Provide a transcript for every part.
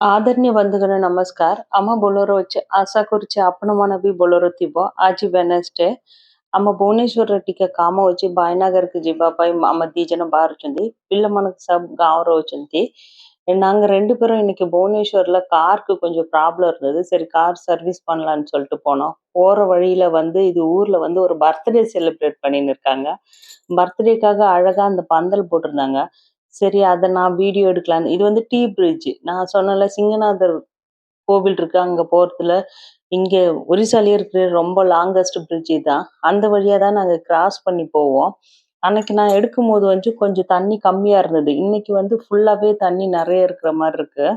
आदरणीय बंधुगण नमस्कार आम बोलोरो आशा कर आपण भी बोलोरो थी आज वेनसडे आम भुवनेश्वर टिके काम अच्छे बायनगर के जीवाई आम दीजन बाहर पिल मन सब गाँव रोचंती நாங்க 2 பேரும் இன்னைக்கு புவனேஸ்வர்ல காருக்கு கொஞ்சம் ப்ராப்ளம் இருந்தது. சரி கார் சர்வீஸ் பண்ணலான்னு சொல்லிட்டு போனோம். போற வழியில வந்து இது ஊர்ல வந்து ஒரு பர்த்டே செலிப்ரேட் பண்ணின்னு இருக்காங்க. பர்த்டேக்காக அழகா அந்த பந்தல் போட்டிருந்தாங்க. சரி அதை நான் வீடியோ எடுக்கலான்னு இது வந்து டீ பிரிட்ஜ். நான் சொன்னல சிங்கநாதர் கோவில் இருக்கு. அங்கே போகிறதுல இங்கே ஒரிசாலே இருக்கிற ரொம்ப லாங்கஸ்ட் பிரிட்ஜ் தான் அந்த வழியா தான் நாங்கள் கிராஸ் பண்ணி போவோம். அன்னைக்கு நான் எடுக்கும்போது வந்து கொஞ்சம் தண்ணி கம்மியாக இருந்தது. இன்னைக்கு வந்து ஃபுல்லாகவே தண்ணி நிறைய இருக்கிற மாதிரி இருக்கு.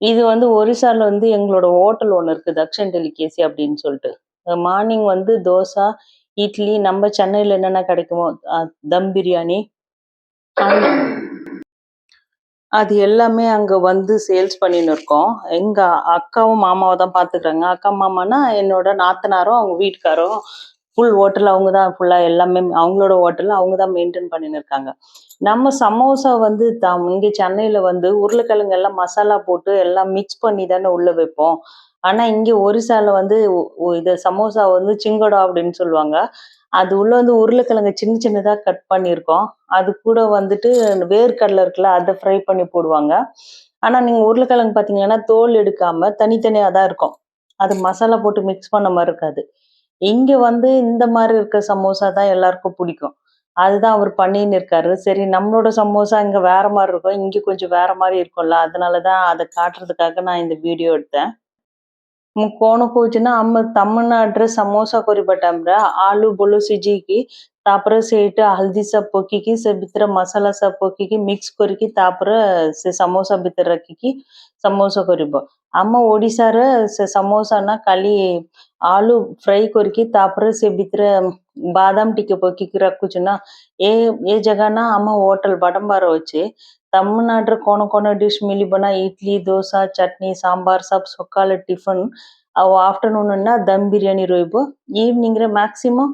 இது வந்து ஒரிசால வந்து எங்களோட ஹோட்டல் ஒன்று இருக்கு. தக்ஷன் டெலிகேசி அப்படின்னு சொல்லிட்டு. மார்னிங் வந்து தோசை, இட்லி நம்ம சென்னையில் என்னென்ன கிடைக்குமோ தம் பிரியாணி அது எல்லாமே அங்க வந்து சேல்ஸ் பண்ணின்னு இருக்கோம். எங்க அக்காவும், மாமாவை தான் பார்த்துக்குறாங்க அக்கா, மாமானா என்னோட நாத்தனாரும், அவங்க வீட்டுக்காரும் ஃபுல் ஹோட்டல் அவங்க தான் ஃபுல்லாக எல்லாமே அவங்களோட ஹோட்டல் அவங்க தான் மெயின்டைன் பண்ணின்னு இருக்காங்க. நம்ம சமோசா வந்து தம் இங்கே சென்னையில் வந்து உருளைக்கிழங்கு எல்லாம் மசாலா போட்டு எல்லாம் மிக்ஸ் பண்ணி தானே உள்ளே வைப்போம். ஆனா இங்க ஒரிசால வந்து இது இத சமோசா வந்து சிங்கடா அப்படின்னு சொல்லுவாங்க. அது உள்ள வந்து உருளைக்கிழங்கு சின்ன சின்னதா கட் பண்ணியிருக்கோம். அது கூட வந்துட்டு வேர்க்கடலை இருக்குல்ல, அதை ஃப்ரை பண்ணி போடுவாங்க. ஆனா நீங்க உருளைக்கிழங்கு பார்த்தீங்கன்னா, தோல் எடுக்காம தனித்தனியா தான் இருக்கும். அது மசாலா போட்டு மிக்ஸ் பண்ண மாதிரி இருக்காது. இங்க வந்து இந்த மாதிரி இருக்க சமோசா தான் எல்லாருக்கும் பிடிக்கும். அதுதான் அவர் பண்ணின்னு இருக்காரு. சரி நம்மளோட சமோசா இங்க வேற மாதிரி இருக்கும். இங்க கொஞ்சம் வேற மாதிரி இருக்கும்ல. அதனால தான் அதை காட்டுறதுக்காக நான் இந்த வீடியோ எடுத்தேன். ମୁଁ କଣ କହୁଛି ନା ଆମ ତାମିଲନାଡୁରେ ସମୋସା କରିବା ଟାଇମରେ ଆଳୁ ବୋଲ ସିଝେଇକି ତାପରେ ସେଇଟା ହଳଦୀ ସବୁ ପକେଇକି ସେ ଭିତରେ ମସଲା ସବୁ ପକେଇକି ମିକ୍ସ କରିକି ତାପରେ ସେ ସମୋସା ଭିତରେ ରଖିକି ସମୋସା କରିବ ଆମ ଓଡିଶାରେ ସେ ସମୋସା ନା ଖାଲି ଆଳୁ ଫ୍ରାଏ କରିକି ତାପରେ ସେ ଭିତରେ ବାଦାମ ଟିକେ ପକେଇକି ରଖୁଛୁ ନା ଏ ଏ ଜାଗା ନା ଆମ ହୋଟେଲ ବଡମ୍ବାର ଅଛି ತಮಿಳ್ನಾಡ್ರ ಕೋಣ ಕೋಣ ಡಿಶ್ ಮಿಲಿ ಬನ ಇಡ್ಲಿ ದೋಸೆ ಚಟ್ನಿ ಸಾಂಬಾರ್ ಸಬ್ ಸೊಕ್ಕಾಲ ಟಿಫನ್ ಅವು ಆಫ್ಟರ್ನೂನ್ ಅನ್ನ ದಮ್ ಬಿರಿಯಾನಿ ರೋಯ್ಬು ಈವ್ನಿಂಗ್ ರ ಮ್ಯಾಕ್ಸಿಮಮ್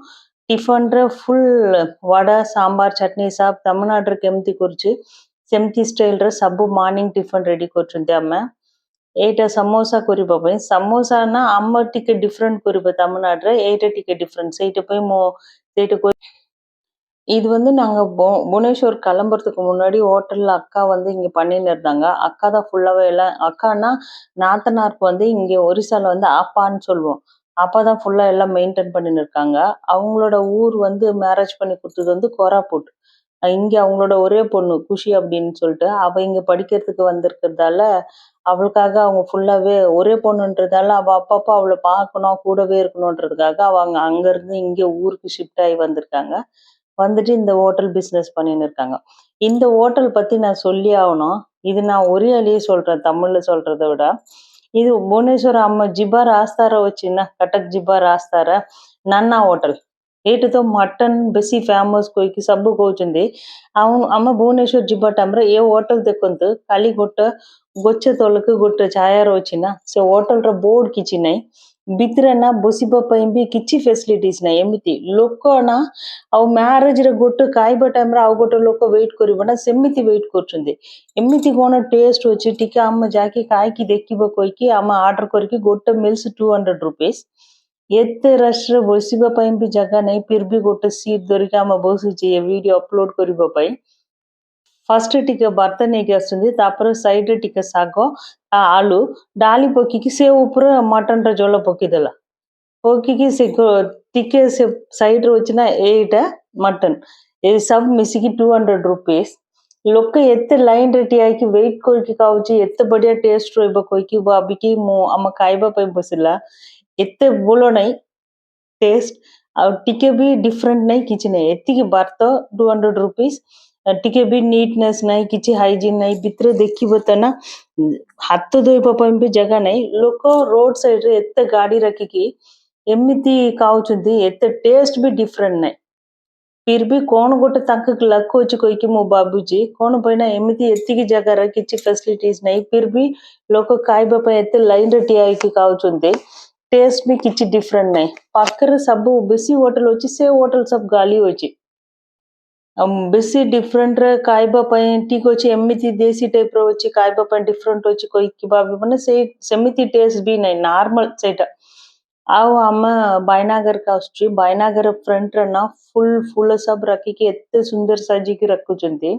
ಟಿಫನ್ ರ ಫುಲ್ ವಡ ಸಾಂಬಾರ್ ಚಟ್ನಿ ಸಾಬ್ ತಮಿಳ್ನಾಡ್ರ ಕೆಮ್ತಿ ಕುರ್ಚಿ செம்தி ஸ்டைல்ற சப்பு மார்னிங் டிஃபன் ரெடி கொச்சுந்தே அம்ம ஏட்ட சமோசா குறிப்பா போய் சமோசானா அம்ம டிக்கெட் டிஃப்ரெண்ட் குறிப்பா தமிழ்நாடுற ஏட்ட டிக்கெட் டிஃப்ரென்ஸ் ஏட்ட போய் மோ ஏட்ட இது வந்து நாங்க போ புவனேஸ்வர் கிளம்புறதுக்கு முன்னாடி ஹோட்டல்ல அக்கா வந்து இங்க பண்ணின்னு இருந்தாங்க. அக்கா தான் ஃபுல்லாவே எல்லாம் அக்கான்னா நாத்தனாருக்கு வந்து இங்க ஒரிசால வந்து அப்பான்னு சொல்லுவோம். அப்பா தான் ஃபுல்லா எல்லாம் மெயின்டைன் பண்ணின்னு இருக்காங்க. அவங்களோட ஊர் வந்து மேரேஜ் பண்ணி குடுத்தது வந்து கோராப்புட். இங்கே இங்க அவங்களோட ஒரே பொண்ணு குஷி அப்படின்னு சொல்லிட்டு, அவ இங்க படிக்கிறதுக்கு வந்திருக்கிறதால, அவளுக்காக அவங்க ஃபுல்லாவே ஒரே பொண்ணுன்றதால அவ அப்பப்போ அவள பார்க்கணும், கூடவே இருக்கணுன்றதுக்காக அவங்க அங்கேருந்து இங்க ஊருக்கு ஷிஃப்ட் ஆகி வந்திருக்காங்க. வந்துட்டு இந்த ஹோட்டல் பிஸ்னஸ் பண்ணின்னு இருக்காங்க இந்த ஹோட்டல் பற்றி நான் சொல்லி ஆகணும் இது நான் ஒரே அழியே சொல்கிறேன் தமிழில் சொல்கிறத விட ಇದು ಭುವನೇಶ್ವರ ಅಮ್ಮ ಜಿಬಾರ್ ಆಸ್ತಾರ ವಚ್ಚಿನ ಕಟಕ್ ಜಿಬಾರ್ ಆಸ್ತಾರ ನನ್ನ ಹೋಟೆಲ್ ఏటుతో మటన్ బెసి ఫేమస్ కొయ్కి సబ్బు కోచుంది అవును అమ్మ భువనేశ్వర్ జిబ్బట్ అమ్ర ఏ హోటల్ తెక్కొంతు ఖాళీ గుట్ట గొచ్చ తొలకు గుట్ట ఛాయారు వచ్చిన సో హోటల్ ర బోర్డ్ కిచ్చినాయి ಬಿದ್ರನ ಬೊಸಿಬಪ್ಪ ಎಂಬಿ ಕಿಚ್ಚಿ ಫೆಸಿಲಿಟೀಸ್ ನ ಎಮಿತಿ ಲೋಕನ ಅವು ಮ್ಯಾರೇಜ್ ರ ಗೊಟ್ಟು ಕಾಯ್ಬ ಟೈಮ್ ರ ಅವು ಗೊಟ್ಟು ಲೋಕ ವೆಯ್ಟ್ ಕೊರಿಬಣ ಸೆಮ್ಮಿತಿ ವೆಯ್ಟ್ ಕೊರ್ಚುಂದೆ ಎಮ್ಮಿತಿ ಗೋಣ ಟೇಸ್ಟ್ వచ్చి ಟಿಕ ಅಮ್ಮ ಜಾಕಿ ಕಾಯ್ಕಿ ದೆಕ್ಕಿಬ ಕೊಯ್ಕಿ ಅಮ್ಮ ಆರ್ಡರ್ ಕೊರಿಕಿ ಗೊಟ್ಟ ಮಿಲ್ಸ್ ಟೂ ಹಂಡ್ರೆಡ್ ರುಪೀಸ್ ಎತ್ ರಶ್ ರ ಬೊಸಿಬ ಪೈಂಬಿ ಜಗ ನೈ ಪಿರ್ಬಿ ಗೊಟ್ಟು ಸೀಟ್ ದೊರಿಕ ಅಮ್ಮ ಬೋಸುಚಿ ವಿಡಿಯೋ ಅಪ್ಲೋಡ್ ಕೊರಿಬ ಪೈ ఫస్ట్ టిక భర్త ಅಷ್ಟೊಂದು ತಾಪರ ಸೈಡ್ ಟಿಕ ಸಾಕೋ ಆ ಆಲು ಡಾಲಿ ಪೊಕ್ಕಿಗೆ ಸೇವ್ ಉಪ್ಪರ ಮಟನ್ ರ ಜೋಳ పొక్కికి తిక్కే సైడ్ వచ్చిన ఎయిట్ మటన్. ఇది సబ్ మిసికి టూ హండ్రెడ్ రూపీస్. లొక్క ఎత్త లైన్ రెటియాకి వెయిట్ కొరికి కావచ్చు ఎత్త బడియా టేస్ట్ రోయిబ కొయ్కి బాబికి మో అమ్మ కాయబా పై బొసిలా ఎత్త బోలోనై టేస్ట్ టికే బి డిఫరెంట్ నై కిచెన్. ఎత్తికి భర్త టూ హండ్రెడ్ రూపీస్. ଟିକେ ବି ଡିଫରେଣ୍ଟ ନାହିଁ କିଛି ନାହିଁ ଏତିକି ଭାତ ଟୁ ହଣ୍ଡ୍ରେଡ ରୁପିସ୍ ଟିକେ ବି ନିଟନେସ୍ ନାହିଁ କିଛି ହାଇଜିନ୍ ନାହିଁ ଭିତରେ ଦେଖିବ ତ ନା ଉଁ, ହାତ ଧୋଇବା ପାଇଁ ବି ଜାଗା ନାହିଁ ଲୋକ ରୋଡ ସାଇଡରେ ଏତେ ଗାଡି ରଖିକି ଏମିତି ଖାଉଛନ୍ତି ଏତେ ଟେଷ୍ଟ ବି ଡିଫରେଣ୍ଟ ନାହିଁ ଫିର ବି କଣ ଗୋଟେ ତାଙ୍କ ଲକ୍ ଅଛି କହିକି ମୁଁ ଭାବୁଛି କଣ ପାଇଁ ନା ଏମିତି ଏତିକି ଜାଗାରେ କିଛି ଫେସିଲିଟିସ୍ ନାହିଁ ଫିର ବି ଲୋକ ଖାଇବା ପାଇଁ ଏତେ ଲାଇନରେ ଠିଆ ହେଇକି ଖାଉଛନ୍ତି ଟେଷ୍ଟ ବି କିଛି ଡିଫରେଣ୍ଟ ନାହିଁ ପାଖରେ ସବୁ ବେଶୀ ହୋଟେଲ ଅଛି ସେ ହୋଟେଲ ସବୁ ଗାଲି ଅଛି ବେଶୀ ଡିଫରେଣ୍ଟରେ ଖାଇବା ପାଇଁ ଠିକ୍ ଅଛି ଏମିତି ଦେଶୀ ଟାଇପ୍ର ଅଛି ଖାଇବା ପାଇଁ ଡିଫରେଣ୍ଟ ଅଛି କହିକି ଭାବି ମାନେ ସେଇ ସେମିତି ଟେଷ୍ଟ ବି ନାହିଁ ନର୍ମାଲ୍ ସେଇଟା ଆଉ ଆମେ ବାଇନାଗରକୁ ଆସୁଛି ବାଇନାଗର ଫ୍ରଣ୍ଟରେ ନା ଫୁଲ୍ ଫୁଲ ସବୁ ରଖିକି ଏତେ ସୁନ୍ଦର ସାଜିକି ରଖୁଛନ୍ତି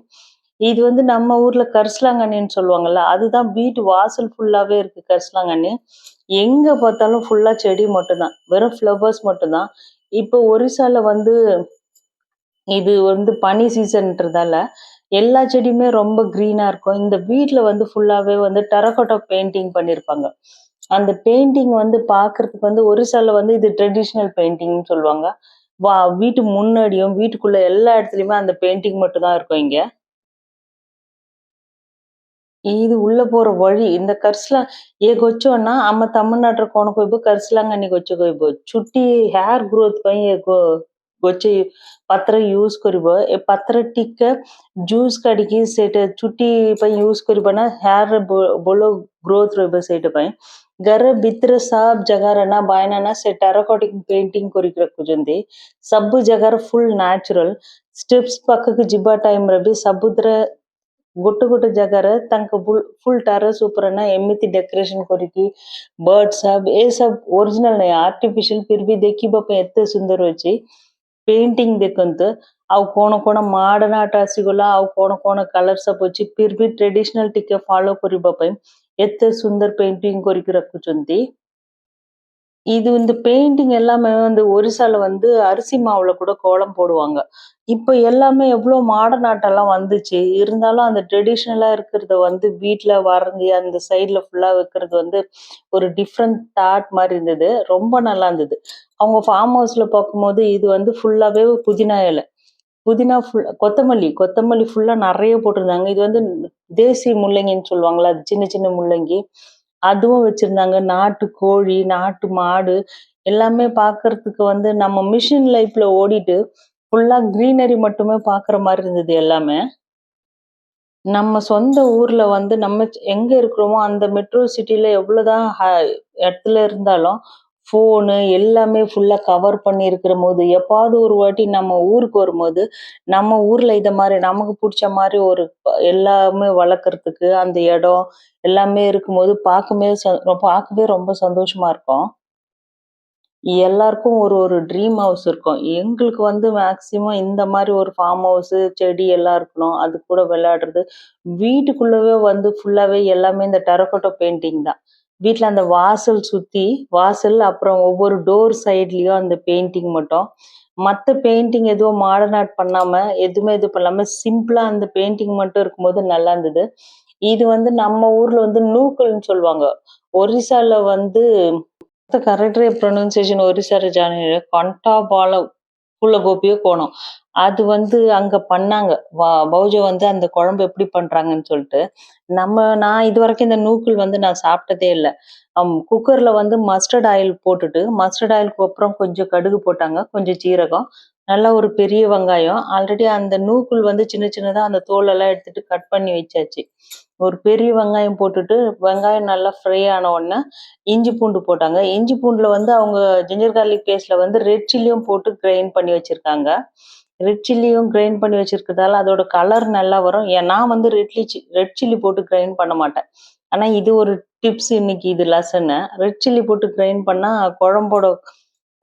இது வந்து நம்ம ஊர்ல கரிசலாங்கண்ணின்னு சொல்லுவாங்கல்ல அதுதான் வீட்டு வாசல் ஃபுல்லாவே இருக்கு கரிசலாங்கண்ணி எங்க பார்த்தாலும் ஃபுல்லா செடி மட்டும்தான் வெறும் ஃப்ளவர்ஸ் மட்டும்தான் இப்போ ஒரிசால வந்து இது வந்து பனி சீசன்ன்றதால எல்லா செடியுமே ரொம்ப க்ரீனாக இருக்கும் இந்த வீட்டில் வந்து ஃபுல்லாகவே வந்து டெரகோட்டோ பெயிண்டிங் பண்ணியிருப்பாங்க அந்த பெயிண்டிங் வந்து பாக்குறதுக்கு வந்து ஒரு சில வந்து இது ட்ரெடிஷ்னல் பெயிண்டிங்னு சொல்லுவாங்க. வா வீட்டு முன்னாடியும், வீட்டுக்குள்ள எல்லா இடத்துலையுமே அந்த பெயிண்டிங் மட்டும் தான் இருக்கும் இங்க. ఇది ఉల్ల పోర వళి. ఇంద కర్స్‌ల ఏగొచ్చోనా అమ్మ తమిళనాడు కోనకు పోయిపో కర్స్‌లంగ అన్నికొచ్చుకోయిపో. చుట్టి హెయిర్ గ్రోత్ పై ఏగో ଗୋଛେ ପତ୍ର ୟୁଜ କରିବ ଏ ପତ୍ର ଟିକେ ଜୁସ୍ କାଢିକି ସେଇଟା ଚୁଟି ପାଇଁ ୟୁଜ କରିବ ନା ହେୟାର ଭଲ ଗ୍ରୋଥ ରହିବ ସେଇଟା ପାଇଁ ଘର ଭିତରେ ସବ ଜାଗାରେ ନା ବାଇନା ନା ସେ ଟେରାକୋଟିକ ପେଣ୍ଟିଂ କରିକି ରଖୁଛନ୍ତି ସବୁ ଜାଗାର ଫୁଲ ନ୍ୟାଚୁରାଲ ଷ୍ଟେପ୍ସ ପାଖକୁ ଯିବା ଟାଇମରେ ବି ସବୁଥିରେ ଗୋଟେ ଗୋଟେ ଜାଗାରେ ତାଙ୍କ ଫୁଲ ଟେରେସ୍ ଉପରେ ନା ଏମିତି ଡେକୋରେସନ କରିକି ବର୍ଡ ସବ ଏ ସବୁ ଓରିଜିନାଲ ନାହିଁ ଆର୍ଟିଫିସିଆଲ ଫିର ବି ଦେଖିବା ପାଇଁ ଏତେ ସୁନ୍ଦର ଅଛି ಪೇಂಟಿಂಗ್ ಬೇಕಂತ ಅವು ಕೋಣ ಕೋಣ ಮಾಡೋಣ ಟಾಸಿಗುಲ್ಲ ಅವು ಕೋಣ ಕೋಣ ಕಲರ್ಸ್ ಅಪ್ಪುಚಿ ಪಿರ್ಬಿ ಟ್ರೆಡಿಷನಲ್ ಟಿಕ್ಕೆ ಫಾಲೋ ಕೊರಿ ಬಪಯ್ ಎತ್ತೆ ಸುಂದರ್ ಪೇಂಟಿಂಗ್ ಕೊರಿಕೆ ರಖುಚುಂಡಿ. இது இந்த பெயிண்டிங் எல்லாமே வந்து ஒரிசால வந்து அரிசி மாவுல கூட கோலம் போடுவாங்க. இப்ப எல்லாமே எவ்ளோ மாடர்ன் ஆட்டெல்லாம் வந்துச்சு. இருந்தாலும் அந்த ட்ரெடிஷனலா இருக்கிறத வந்து வீட்ல வரைஞ்சி அந்த சைடுல ஃபுல்லா வைக்கிறது வந்து ஒரு டிஃப்ரெண்ட் தாட் மாதிரி இருந்தது. ரொம்ப நல்லா இருந்தது. அவங்க ஃபார்ம் ஹவுஸ்ல பார்க்கும்போது இது வந்து ஃபுல்லாவே புதினா இலை. புதினா ஃபுல் கொத்தமல்லி கொத்தமல்லி ஃபுல்லா நிறைய போட்டிருந்தாங்க. இது வந்து தேசி முள்ளங்கின்னு சொல்லுவாங்களா அது சின்ன சின்ன முள்ளங்கி. அதுவும் வச்சிருந்தாங்க. நாட்டு கோழி, நாட்டு மாடு எல்லாமே பார்க்கறதுக்கு வந்து நம்ம மிஷின் லைஃப்ல ஓடிட்டு, ஃபுல்லா கிரீனரி மட்டுமே பார்க்குற மாதிரி இருந்தது எல்லாமே. நம்ம சொந்த ஊர்ல வந்து நம்ம எங்க இருக்கிறோமோ அந்த மெட்ரோ சிட்டில எவ்வளவுதான் இடத்துல இருந்தாலும், ஃபோனு எல்லாமே ஃபுல்லா கவர் பண்ணி இருக்கிறபோது, எப்பாவது ஒரு வாட்டி நம்ம ஊருக்கு வரும்போது, நம்ம ஊர்ல இத மாதிரி நமக்கு பிடிச்ச மாதிரி ஒரு எல்லாமே வளர்க்கறதுக்கு, அந்த இடம் எல்லாமே இருக்கும்போது பார்க்குமே பார்க்கவே ரொம்ப சந்தோஷமா இருக்கும். எல்லாருக்கும் ஒரு ஒரு ட்ரீம் ஹவுஸ் இருக்கும். எங்களுக்கு வந்து மேக்சிமம் இந்த மாதிரி ஒரு ஃபார்ம் ஹவுஸு, செடி எல்லாம் இருக்கணும். அது கூட விளையாடுறது. வீட்டுக்குள்ளவே வந்து ஃபுல்லாவே எல்லாமே இந்த டெரக்கோட்டோ பெயிண்டிங் தான். வீட்ல அந்த வாசல் சுத்தி, வாசல் அப்புறம் ஒவ்வொரு டோர் சைட்லேயும் அந்த பெயிண்டிங் மட்டும். மத்த பெயிண்டிங் எதுவும் மாடர்ன் ஆர்ட் பண்ணாம, எதுவுமே இது பண்ணாம சிம்பிளா அந்த பெயிண்டிங் மட்டும் இருக்கும்போது நல்லா இருந்தது. இது வந்து நம்ம ஊர்ல வந்து நூக்கல்னு சொல்லுவாங்க. ஒரிசாவில் வந்து கரெக்ட் ப்ரொனன்சியேஷன் ஒரிசால ஜானகிரி குள்ள கோபியோ கோணம். அது வந்து அங்க பண்ணாங்க. வ பௌஜ வந்து அந்த குழம்பு எப்படி பண்றாங்கன்னு சொல்லிட்டு. நம்ம நான் இது வரைக்கும் இந்த நூக்குள் வந்து நான் சாப்பிட்டதே இல்ல. Um, குக்கரில் வந்து மஸ்டர்ட் ஆயில் போட்டுட்டு, மஸ்டர்ட் ஆயிலுக்கு அப்புறம் கொஞ்சம் கடுகு போட்டாங்க, கொஞ்சம் சீரகம், நல்லா ஒரு பெரிய வெங்காயம். ஆல்ரெடி அந்த நூக்குள் வந்து சின்ன சின்னதாக அந்த தோலெல்லாம் எடுத்துட்டு கட் பண்ணி வச்சாச்சு. ஒரு பெரிய வெங்காயம் போட்டுட்டு, வெங்காயம் நல்லா ஃப்ரை ஆன உடனே, இஞ்சி பூண்டு போட்டாங்க. இஞ்சி பூண்டில் வந்து அவங்க ஜிஞ்சர் கார்லிக் பேஸ்ட்ல வந்து ரெட் சில்லியும் போட்டு கிரைண்ட் பண்ணி வச்சுருக்காங்க ரெட் சில்லியும் கிரைண்ட் பண்ணி வச்சிருக்கிறதால அதோட கலர் நல்லா வரும். ஏன் நான் வந்து ரெட்லி சி ரெட் சில்லி போட்டு கிரைண்ட் பண்ண மாட்டேன். ஆனால் இது ஒரு டிப்ஸ் இன்னைக்கு இது லெசனு. ரெட் சில்லி போட்டு கிரைண்ட் பண்ணா குழம்போட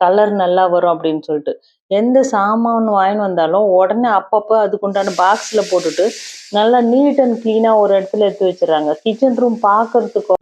கலர் நல்லா வரும் அப்படின்னு சொல்லிட்டு. எந்த சாமான் வாங்கின்னு வந்தாலும் உடனே அப்பப்போ அதுக்குண்டான பாக்ஸ்ல போட்டுட்டு, நல்லா நீட் அண்ட் கிளீனா ஒரு இடத்துல எடுத்து வச்சிடறாங்க கிச்சன் ரூம் பார்க்கறதுக்கும்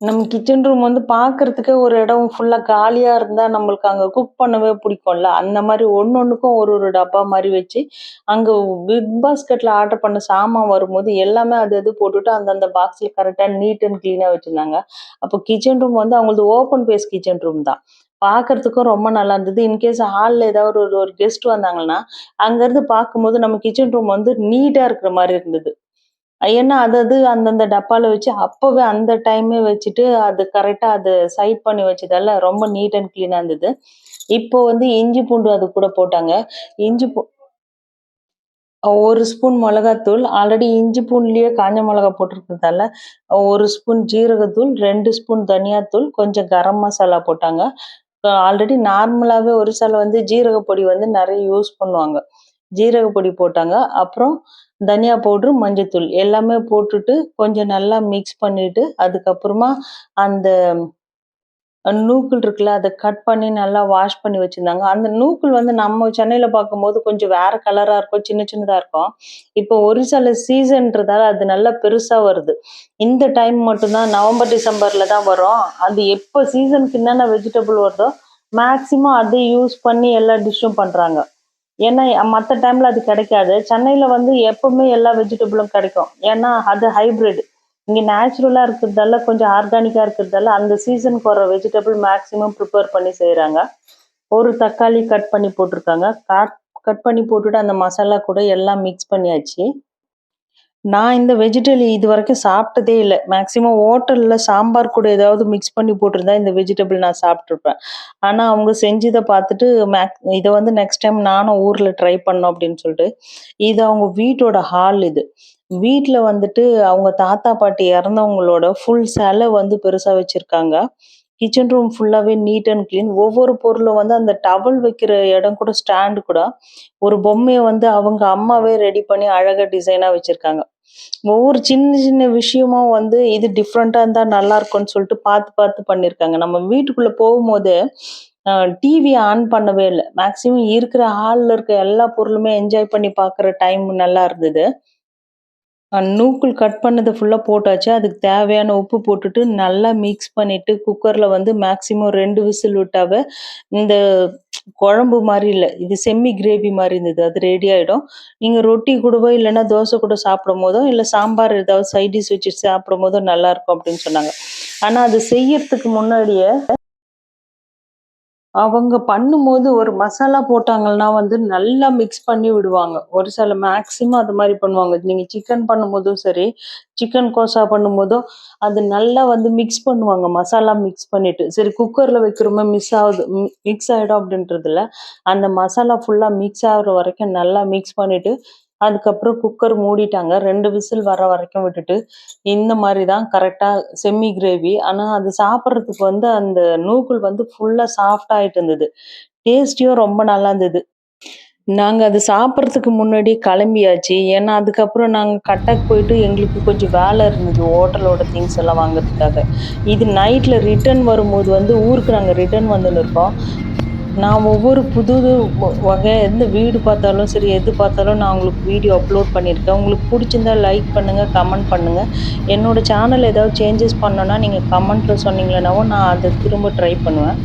நம்ம கிச்சன் ரூம் வந்து பார்க்கறதுக்கே ஒரு இடம் ஃபுல்லா காலியா இருந்தா நம்மளுக்கு அங்க குக் பண்ணவே பிடிக்கும்ல. அந்த மாரி ஒண்ணொண்ணுக்கும் ஒரு ஒரு டப்பா மாதிரி வச்சு, அங்க பிக் பாஸ்கெட்ல ஆர்டர் பண்ண சாமான் வரும்போது எல்லாமே அது அது போட்டுட்டு அந்தந்த பாக்ஸ்ல கரெக்டா நீட் அண்ட் கிளீனா வச்சிருந்தாங்க. அப்போ கிச்சன் ரூம் வந்து அவங்களது ஓப்பன் பேஸ் கிச்சன் ரூம் தான். பார்க்கறதுக்கும் ரொம்ப நல்லா இருந்தது. இன்கேஸ் ஹால்ல ஏதாவது ஒரு ஒரு கெஸ்ட் வந்தாங்கன்னா, அங்கேருந்து பார்க்கும்போது நம்ம கிச்சன் ரூம் வந்து நீட்டா இருக்கிற மாதிரி இருந்தது. ஏன்னா அது அது அந்தந்த டப்பால வச்சு அப்பவே அந்த டைமே வச்சுட்டு, அது கரெக்டாக அது சைட் பண்ணி வச்சதால ரொம்ப நீட் அண்ட் கிளீனா இருந்தது. இப்போ வந்து இஞ்சி பூண்டு அது கூட போட்டாங்க. இஞ்சி பூ ஒரு ஸ்பூன் மிளகாத்தூள். ஆல்ரெடி இஞ்சி பூண்டுலயே காஞ்ச மிளகா போட்டிருக்கிறதால, ஒரு ஸ்பூன் ஜீரகத்தூள், ரெண்டு ஸ்பூன் தனியாத்தூள், கொஞ்சம் கரம் மசாலா போட்டாங்க. ஆல்ரெடி நார்மலாவே சில வந்து ஜீரக பொடி வந்து நிறைய யூஸ் பண்ணுவாங்க. ஜீரக பொடி போட்டாங்க அப்புறம் தனியா பவுட்ரு மஞ்சத்தூள் எல்லாமே போட்டுட்டு கொஞ்சம் நல்லா மிக்ஸ் பண்ணிட்டு அதுக்கப்புறமா அந்த நூக்கள் இருக்குல்ல அதை கட் பண்ணி நல்லா வாஷ் பண்ணி வச்சிருந்தாங்க. அந்த நூக்கள் வந்து நம்ம சென்னையில் பார்க்கும்போது கொஞ்சம் வேற கலராக இருக்கும் சின்ன சின்னதாக இருக்கும். இப்போ ஒரிசால சீசன்றதால அது நல்லா பெருசாக வருது. இந்த டைம் மட்டும்தான் நவம்பர் டிசம்பரில் தான் வரும். அது எப்போ சீசனுக்கு என்னென்ன வெஜிடபிள் வருதோ மேக்சிமம் அதை யூஸ் பண்ணி எல்லா டிஷ்ஷும் பண்ணுறாங்க ஏன்னா மற்ற டைம்ல அது கிடைக்காது. சென்னையில வந்து எப்பவுமே எல்லா வெஜிடபிளும் கிடைக்கும். ஏன்னா அது ஹைபிரிட் இங்கே நேச்சுரலாக இருக்கிறதால கொஞ்சம் ஆர்கானிக்காக இருக்கிறதால அந்த சீசனுக்கு வர வெஜிடபிள் மேக்ஸிமம் ப்ரிப்பேர் பண்ணி செய்கிறாங்க ஒரு தக்காளி கட் பண்ணி போட்டிருக்காங்க. கட் கட் பண்ணி போட்டுட்டு அந்த மசாலா கூட எல்லாம் மிக்ஸ் பண்ணியாச்சு. நான் இந்த வெஜிடபிள் இது வரைக்கும் சாப்பிட்டதே இல்லை. மேக்ஸிமம் ஹோட்டல்ல சாம்பார் கூட ஏதாவது மிக்ஸ் பண்ணி போட்டிருந்தா இந்த வெஜிடபிள் நான் சாப்பிட்ருப்பேன் ஆனா அவங்க செஞ்சதை பார்த்துட்டு மேக் இதை வந்து நெக்ஸ்ட் டைம் நானும் ஊர்ல ட்ரை பண்ணோம் அப்படின்னு சொல்லிட்டு இது அவங்க வீட்டோட ஹால் இது. வீட்ல வந்துட்டு அவங்க தாத்தா பாட்டி இறந்தவங்களோட ஃபுல் சிலை வந்து பெருசா வச்சிருக்காங்க. கிச்சன் ரூம் ஃபுல்லாவே நீட் அண்ட் க்ளீன் ஒவ்வொரு பொருளும் வந்து அந்த டவல் வைக்கிற இடம் கூட ஸ்டாண்டு கூட ஒரு பொம்மையை வந்து அவங்க அம்மாவே ரெடி பண்ணி அழகா டிசைனா வச்சிருக்காங்க. ஒவ்வொரு சின்ன சின்ன விஷயமும் வந்து இது டிஃப்ரெண்டா இருந்தா நல்லா இருக்கும்னு சொல்லிட்டு பார்த்து பார்த்து பண்ணிருக்காங்க. நம்ம வீட்டுக்குள்ள போகும்போது டிவி ஆன் பண்ணவே இல்லை. மேக்ஸிமம் இருக்கிற ஹால்ல இருக்க எல்லா பொருளுமே என்ஜாய் பண்ணி பார்க்குற டைம் நல்லா இருந்தது. நூக்குள் கட் பண்ணது ஃபுல்லாக போட்டாச்சு. அதுக்கு தேவையான உப்பு போட்டுட்டு, நல்லா மிக்ஸ் பண்ணிட்டு, குக்கரில் வந்து மேக்ஸிமம் ரெண்டு விசில் விட்டாவே, இந்த குழம்பு மாதிரி இல்லை இது செம்மி கிரேவி மாதிரி இருந்தது. அது ரெடி ஆகிடும் நீங்கள் ரொட்டி கூடவோ, இல்லைன்னா தோசை கூட சாப்பிடும் போதோ இல்லை சாம்பார் ஏதாவது சைடிஷ் வச்சு சாப்பிடும் போதோ நல்லாயிருக்கும் அப்படின்னு சொன்னாங்க. ஆனால் அது செய்யறதுக்கு முன்னாடியே அவங்க பண்ணும்போது ஒரு மசாலா போட்டாங்கன்னா வந்து நல்லா மிக்ஸ் பண்ணி விடுவாங்க. ஒரு சில மேக்ஸிமம் அது மாதிரி பண்ணுவாங்க. நீங்கள் சிக்கன் பண்ணும்போதும் சரி, சிக்கன் கோசா பண்ணும்போதும், அது நல்லா வந்து மிக்ஸ் பண்ணுவாங்க. மசாலா மிக்ஸ் பண்ணிட்டு. சரி குக்கரில் வைக்கிறோமே மிஸ் ஆகுது மிக்ஸ் ஆகிடும் அப்படின்றதுல அந்த மசாலா ஃபுல்லாக மிக்ஸ் ஆகிற வரைக்கும் நல்லா மிக்ஸ் பண்ணிட்டு, அதுக்கப்புறம் குக்கர் மூடிட்டாங்க. ரெண்டு விசில் வர வரைக்கும் விட்டுட்டு, இந்த மாதிரி தான் கரெக்டாக செம்மி கிரேவி. ஆனால் அது சாப்பிட்றதுக்கு வந்து அந்த நூக்குள் வந்து ஃபுல்லாக சாஃப்ட்டா ஆகிட்டு இருந்தது. டேஸ்டியும் ரொம்ப நல்லா இருந்தது. நாங்கள் அது சாப்பிட்றதுக்கு முன்னாடி கிளம்பியாச்சு. ஏன்னா அதுக்கப்புறம் நாங்கள் கட்டக்கு போயிட்டு எங்களுக்கு கொஞ்சம் வேலை இருந்தது. ஹோட்டலோட திங்ஸ் எல்லாம் வாங்குறதுக்காக. இது நைட்டில் ரிட்டர்ன் வரும்போது வந்து ஊருக்கு நாங்கள் ரிட்டர்ன் வந்துன்னு இருக்கோம். நான் ஒவ்வொரு புது வகை எந்த வீடு பார்த்தாலும் சரி, எது பார்த்தாலும் நான் உங்களுக்கு வீடியோ அப்லோட் பண்ணியிருக்கேன். உங்களுக்கு பிடிச்சிருந்தா லைக் பண்ணுங்கள் கமெண்ட் பண்ணுங்கள் என்னோட சேனல் ஏதாவது சேஞ்சஸ் பண்ணணும்னா நீங்கள் கமெண்ட்டில் சொன்னீங்கன்னாவும் நான் அதை திரும்ப ட்ரை பண்ணுவேன்.